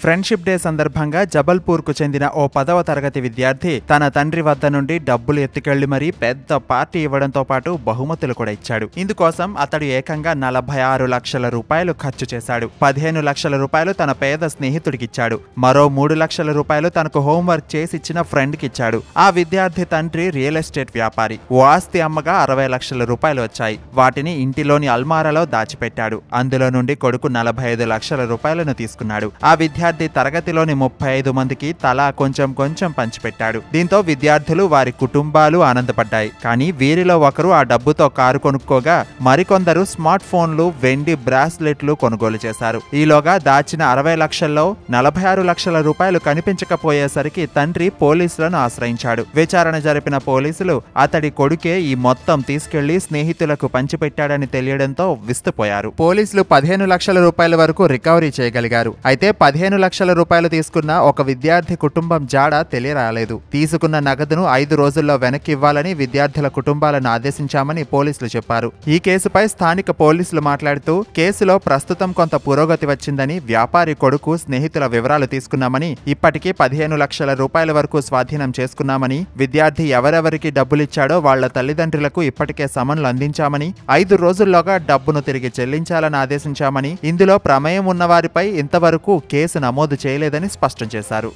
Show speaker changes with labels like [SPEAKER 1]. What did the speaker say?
[SPEAKER 1] Friendship day సందర్భంగా జబల్పూర్కు చెందిన ఓ పదవ తరగతి విద్యార్థి తన తండ్రి వద్ద నుండి డబ్బులు ఎత్తుకెళ్ళి మరీ పెద్ద పార్టీ ఇవ్వడంతో పాటు బహుమతులు కూడా ఇచ్చాడు. ఇందుకోసం అతడు ఏకంగా నలభై ఆరు లక్షల రూపాయలు ఖర్చు చేశాడు. పదిహేను లక్షల రూపాయలు తన పేద స్నేహితుడికిచ్చాడు. మరో మూడు లక్షల రూపాయలు తనకు హోంవర్క్ చేసి ఇచ్చిన ఫ్రెండ్కి ఇచ్చాడు ఆ విద్యార్థి తండ్రి రియల్ ఎస్టేట్ వ్యాపారి. ఓ ఆస్తి అమ్మగా అరవై లక్షల రూపాయలు వచ్చాయి. వాటిని ఇంటిలోని అల్మారాలో దాచిపెట్టాడు. అందులో నుండి కొడుకు నలభై ఐదు లక్షల రూపాయలను తీసుకున్నాడు. ఆ విద్యార్థి తరగతిలోని ముప్పై ఐదు మందికి తలా కొంచెం కొంచెం పంచిపెట్టాడు. దీంతో విద్యార్థులు వారి కుటుంబాలు ఆనందపడ్డాయి. కానీ వీరిలో ఒకరు ఆ డబ్బుతో కారు కొనుక్కోగా మరికొందరు స్మార్ట్ ఫోన్లు వెండి బ్రాస్లెట్లు కొనుగోలు చేశారు. ఈలోగా దాచిన అరవై లక్షల్లో నలభై ఆరు లక్షల రూపాయలు కనిపించకపోయేసరికి తండ్రి పోలీసులను ఆశ్రయించాడు. విచారణ జరిపిన పోలీసులు అతడి కొడుకే ఈ మొత్తం తీసుకెళ్ళి స్నేహితులకు పంచిపెట్టాడని తెలియడంతో విస్తుపోయారు. పోలీసులు పదిహేను లక్షల రూపాయల వరకు రికవరీ చేయగలిగారు. అయితే పదిహేను లక్షల రూపాయలు తీసుకున్న ఒక విద్యార్థి కుటుంబం జాడ తెలియరాలేదు. తీసుకున్న నగదును ఐదు రోజుల్లో వెనక్కి ఇవ్వాలని విద్యార్థుల కుటుంబాలను ఆదేశించామని పోలీసులు చెప్పారు. ఈ కేసుపై స్థానిక పోలీసులు మాట్లాడుతూ కేసులో ప్రస్తుతం కొంత పురోగతి వచ్చిందని వ్యాపారి కొడుకు స్నేహితుల వివరాలు తీసుకున్నామని ఇప్పటికీ పదిహేను లక్షల రూపాయల వరకు స్వాధీనం చేసుకున్నామని విద్యార్థి ఎవరెవరికి డబ్బులిచ్చాడో వాళ్ళ తల్లిదండ్రులకు ఇప్పటికే సమన్లు అందించామని ఐదు రోజుల్లోగా డబ్బును తిరిగి చెల్లించాలని ఆదేశించామని ఇందులో ప్రమేయం ఉన్నవారిపై ఇంతవరకు కేసు నమోదు చేయలేదని స్పష్టం చేశారు.